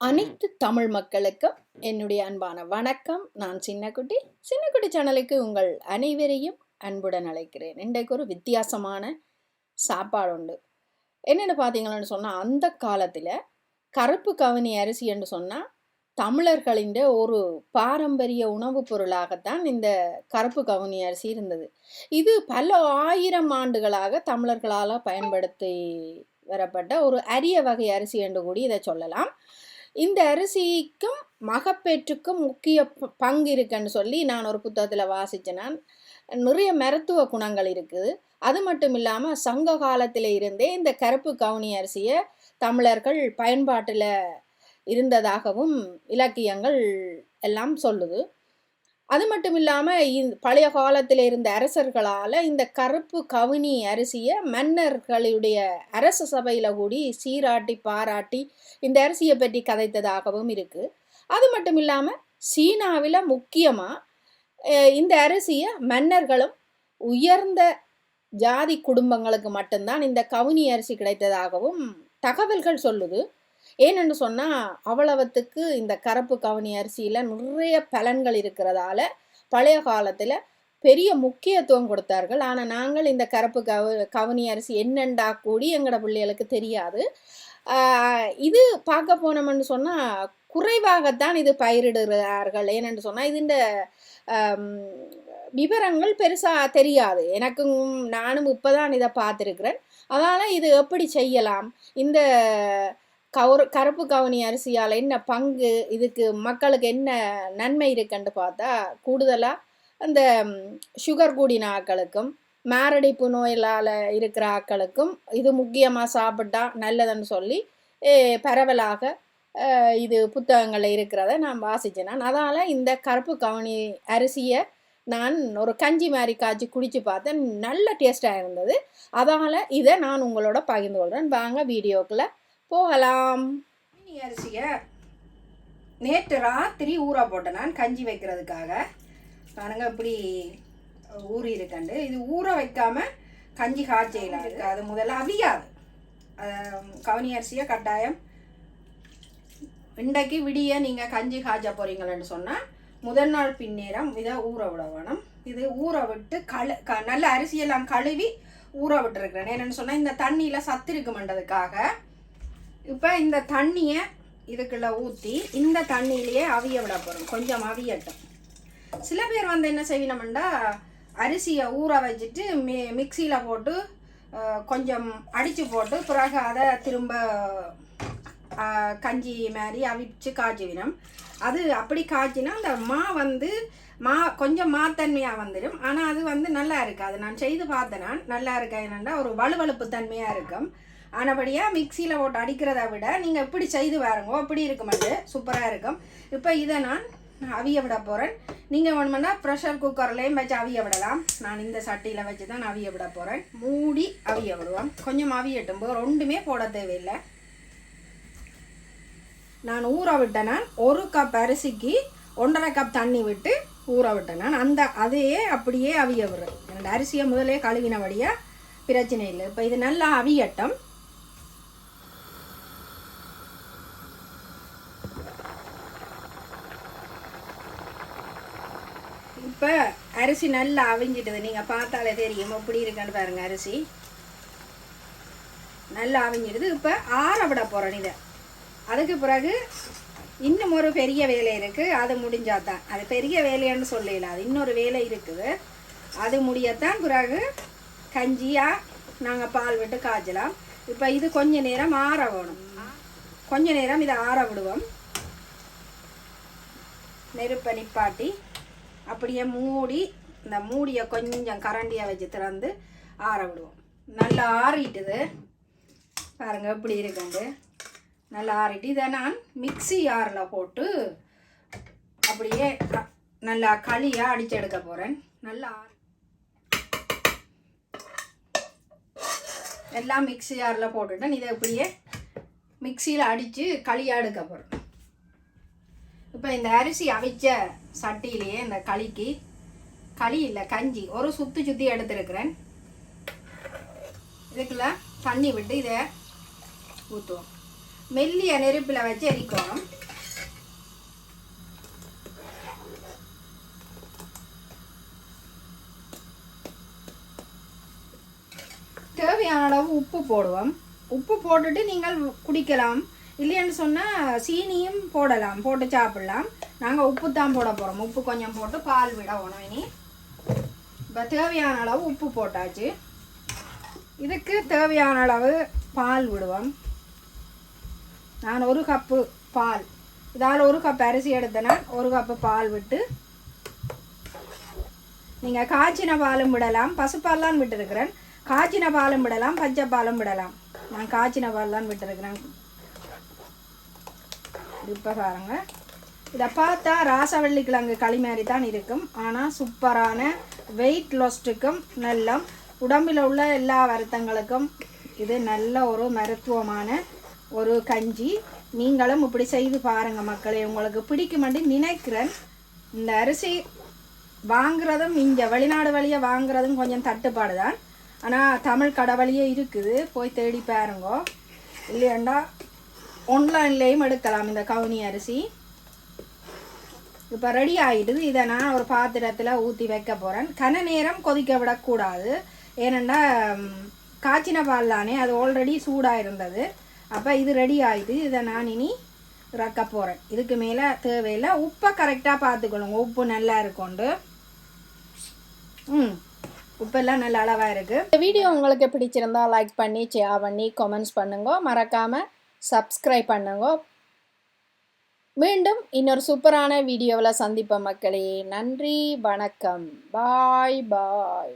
அனைத்து தமிழ் மக்களுக்கும் என்னுடைய அன்பான வணக்கம். நான் சின்னக்குட்டி. சின்னக்குட்டி சேனலுக்கு உங்கள் அனைவரையும் அன்புடன் அழைக்கிறேன். இன்றைக்கு ஒரு வித்தியாசமான சாப்பாடு உண்டு என்னென்னு பார்த்தீங்களான்னு சொன்னால் அந்த காலத்தில் கருப்பு கவனி அரிசி என்று சொன்னால் தமிழர்களின் ஒரு பாரம்பரிய உணவுப் பொருளாகத்தான் இந்த கருப்பு கவுனி அரிசி இருந்தது. இது பல ஆயிரம் ஆண்டுகளாக தமிழர்களால் பயன்படுத்தி வரப்பட்ட ஒரு அரிய வகை அரிசி என்று கூடி இதை சொல்லலாம். இந்த அரிசிக்கும் மகப்பேற்றுக்கும் முக்கிய ப- பங்கு இருக்குன்னு சொல்லி நான் ஒரு புத்தகத்தில் வாசித்தேன் நான் நிறைய மருத்துவ குணங்கள் இருக்குது. அது மட்டும் இல்லாமல் சங்க காலத்தில் இருந்தே இந்த கருப்பு கவுனி அரிசியை தமிழர்கள் பயன்பாட்டில் இருந்ததாகவும் இலக்கியங்கள் எல்லாம் சொல்லுது. அது மட்டும் இல்லாமல் பழைய காலத்தில் இருந்த அரசர்களால் இந்த கருப்பு கவுனி அரிசியை மன்னர்களுடைய அரச சபையில் கூடி சீராட்டி பாராட்டி இந்த அரிசியை பற்றி கதைத்ததாகவும் இருக்குது அது மட்டும் இல்லாமல் சீனாவில் முக்கியமாக இந்த அரிசியை மன்னர்களும் உயர்ந்த ஜாதி குடும்பங்களுக்கு மட்டும்தான் இந்த கவுனி அரிசி கிடைத்ததாகவும் தகவல்கள் சொல்லுது. ஏனென்று சொன்னால் அவ்வளவத்துக்கு இந்த கருப்பு கவனி அரிசியில் நிறைய பலன்கள் இருக்கிறதால பழைய காலத்தில் பெரிய முக்கியத்துவம் கொடுத்தார்கள். ஆனால் நாங்கள் இந்த கருப்பு கவு கவனி அரிசி என்னண்டா கூடி எங்களோட பிள்ளைகளுக்கு தெரியாது. இது பார்க்க போனோம்னு சொன்னால் குறைவாகத்தான் இது பயிரிடுகிறார்கள். ஏனென்று சொன்னால் இது விவரங்கள் பெருசாக தெரியாது. எனக்கும் நானும் இப்போ தான் இதை பார்த்துருக்குறேன். அதனால் இது எப்படி செய்யலாம்? இந்த கவுரு கருப்பு கவனி அரிசியால் என்ன பங்கு இதுக்கு மக்களுக்கு என்ன நன்மை இருக்குன்னு பார்த்தா கூடுதலாக அந்த சுகர் கூடின ஆக்களுக்கும் மாரடைப்பு நோயிலால் இருக்கிற ஆக்களுக்கும் இது முக்கியமாக சாப்பிட்டா நல்லதுன்னு சொல்லி பரவலாக இது புத்தகங்களில் இருக்கிறத நான் வாசித்தேன் நான் அதனால் இந்த கருப்பு கவுனி அரிசியை நான் ஒரு கஞ்சி மாதிரி காய்ச்சி குடித்து பார்த்தேன். நல்ல டேஸ்ட்டாக இருந்தது. அதனால் இதை நான் உங்களோட பகிர்ந்து கொள்கிறேன் வாங்க வீடியோக்குள்ளே போகலாம். கவுனி அரிசியை நேற்று ராத்திரி ஊற போட்டேன். நான் கஞ்சி வைக்கிறதுக்காக. பாருங்க இப்படி ஊறி இருக்கண்டு இது ஊற வைக்காம கஞ்சி காய்ச்சலாம் அது முதல்ல அவியாது. கவுனி அரிசியை கட்டாயம் இன்றைக்கு விடிய நீங்கள் கஞ்சி காய்ச்ச போறீங்களன்னு சொன்னால் முதல் நாள் பின்னேரம் இதை ஊற விட வேணும் இது ஊற விட்டு கழு க நல்ல அரிசியெல்லாம் கழுவி ஊற விட்டுருக்கிறேன். என்னென்னு சொன்னால் இந்த தண்ணியில் சத்து இருக்குமென்றதுக்காக இப்போ இந்த தண்ணியை இதுக்குள்ள ஊற்றி இந்த தண்ணியிலேயே அவிய விட போகிறோம் கொஞ்சம் அவியட்டும். சில பேர் வந்து என்ன செய்யணும்டா அரிசியை ஊற வச்சுட்டு மி மிக்சியில் போட்டு கொஞ்சம் அடித்து போட்டு பிறகு அதை திரும்ப கஞ்சி மாதிரி அவிச்சு காய்ச்சிவிடும். அது அப்படி காய்ச்சினா அந்த மா வந்து மா கொஞ்சம் மாத்தன்மையாக வந்துடும் ஆனால் அது வந்து நல்லா இருக்காது. நான் செய்து பார்த்தேன் நான் நல்லா இருக்கா என்னென்னா ஒரு வலுவழுப்பு தன்மையாக இருக்கும். ஆனபடியாக மிக்சியில் போட்டு அடிக்கிறத விட நீங்கள் இப்படி செய்து வரங்கோ அப்படி இருக்குமெண்டு சூப்பராக இருக்கும். இப்போ இதை நான் அவிய விட போகிறேன் நீங்கள் வேணுமெண்டா ப்ரெஷர் குக்கர்லேயும் வச்சு அவிய விடலாம். நான் இந்த சட்டியில் வச்சு தான் அவிய விட போகிறேன் மூடி அவிய விடுவோம். கொஞ்சம் அவியட்டும் போது ரெண்டுமே போட தேவையில்லை. நான் ஊற விட்டேன்னா ஒரு கப் அரிசிக்கு ஒன்றரை கப் தண்ணி விட்டு ஊற விட்டேன். நான் அந்த அதையே அப்படியே அவிய விடுறேன். அந்த அரிசியை முதலே கழுவினபடியாக பிரச்சனை இல்லை. இப்போ இது நல்லா அவியட்டும் இப்போ அரிசி நல்லா அவிஞ்சிட்டுது நீங்கள் பார்த்தாலே தெரியும். எப்படி இருக்குன்னு பாருங்கள் அரிசி. நல்லா அவிஞ்சிடுது. இப்போ ஆற விட போகிறோம் இதை. அதுக்கு பிறகு இன்னும் ஒரு பெரிய வேலை இருக்குது அது முடிஞ்சால் தான் அது பெரிய வேலைன்னு சொல்லல. அது இன்னொரு வேலை இருக்குது அது முடியத்தான் பிறகு கஞ்சியாக நாங்கள் பால் விட்டு காய்ச்சலாம். இப்போ இது கொஞ்ச நேரம் ஆற வேணும். கொஞ்ச நேரம் இதை ஆற விடுவோம். நெருப்பை நிப்பாட்டி அப்படியே மூடி இந்த மூடியை கொஞ்சம் கரண்டியை வச்சு திறந்து ஆற விடுவோம். நல்லா ஆறிட்டுது. பாருங்க இப்படி இருக்குண்டு. நல்லா ஆறிட்டு இதை நான் மிக்ஸி ஆறில் போட்டு அப்படியே நல்லா களியாக அடித்து எடுக்க போகிறேன் நல்லா எல்லாம் மிக்ஸி ஆறில் போட்டுட்டேன் இதை அப்படியே மிக்சியில் அடித்து களியாக எடுக்க போகிறேன் இப்போ இந்த அரிசி அவிச்ச சட்டியிலேயே இந்த களிக்கு களி இல்லை கஞ்சி ஒரு சுற்றி சுற்றி எடுத்துருக்கிறேன். இதுக்குள்ள தண்ணி விட்டு இதை ஊற்றுவோம் மெல்லிய நெருப்பில் வச்சு எரிக்கணும். தேவையான அளவு உப்பு போடுவோம். உப்பு போட்டுட்டு நீங்கள் குடிக்கலாம். இல்லைன்னு சொன்னால் சீனியும் போடலாம் போட்டு சாப்பிடலாம். நாங்கள் உப்பு தான் போட போகிறோம் உப்பு கொஞ்சம் போட்டு பால் விட வேணும் இனி. இப்போ தேவையான அளவு உப்பு போட்டாச்சு. இதுக்கு தேவையான அளவு பால் விடுவோம். நான் ஒரு கப்பு பால். இதால் ஒரு கப் அரிசி எடுத்தேன்னா ஒரு கப்பு பால் விட்டு நீங்கள் காய்ச்சின பாலும் விடலாம். பசுப்பால்லாம் விட்டுருக்கிறேன். காய்ச்சின பாலும் விடலாம் பச்சை பாலும் விடலாம். நான் காய்ச்சின பால் தான் விட்டுருக்கிறேன். இப்போ பாருங்க இதை பார்த்தா ராசவள்ளி கிழங்கு களி மாதிரி தான் இருக்கும். ஆனால் சூப்பரான வெயிட் லாஸ்ட்டுக்கும் நல்ல உடம்பில் உள்ள எல்லா வருத்தங்களுக்கும் இது நல்ல ஒரு மருத்துவமான ஒரு கஞ்சி. நீங்களும் இப்படி செய்து பாருங்கள் மக்களே. உங்களுக்கு பிடிக்குமெண்டு நினைக்கிறேன். இந்த அரிசி வாங்குறதும் இங்கே வெளிநாடு வழியாக வாங்குறதும் கொஞ்சம் தட்டுப்பாடு தான். ஆனால் தமிழ் கடை வழியே இருக்குது. போய் தேடி பாருங்க. இல்லையாண்டா ஒன்லைன்லேயும் எடுக்கலாம் இந்த கவுனி அரிசி. இப்போ ரெடி ஆகிடுது இதை நான் ஒரு பாத்திரத்தில் ஊற்றி வைக்க போகிறேன் கன நேரம் கொதிக்க விடக்கூடாது. ஏனெண்டா காய்ச்சின பால் தானே அது ஆல்ரெடி சூடாக இருந்தது அப்போ இது ரெடி ஆகிடுது இதை நான் இனி இறக்க போகிறேன் இதுக்கு மேலே தேவையில்லை. உப்பை கரெக்டாக பார்த்துக்கொள்ளுங்க உப்பு நல்லா இருக்கும்ண்டு. ம் உப்பெல்லாம் நல்ல அளவாக இருக்குது இந்த வீடியோ உங்களுக்கு பிடிச்சிருந்தா லைக் பண்ணி ஷேர் பண்ணி கமெண்ட்ஸ் பண்ணுங்க. மறக்காமல் சப்ஸ்கிரைப் பண்ணுங்க. மீண்டும் இன்னொரு சூப்பரான வீடியோவில் சந்திப்போம் மக்களே. நன்றி வணக்கம். பாய் பாய்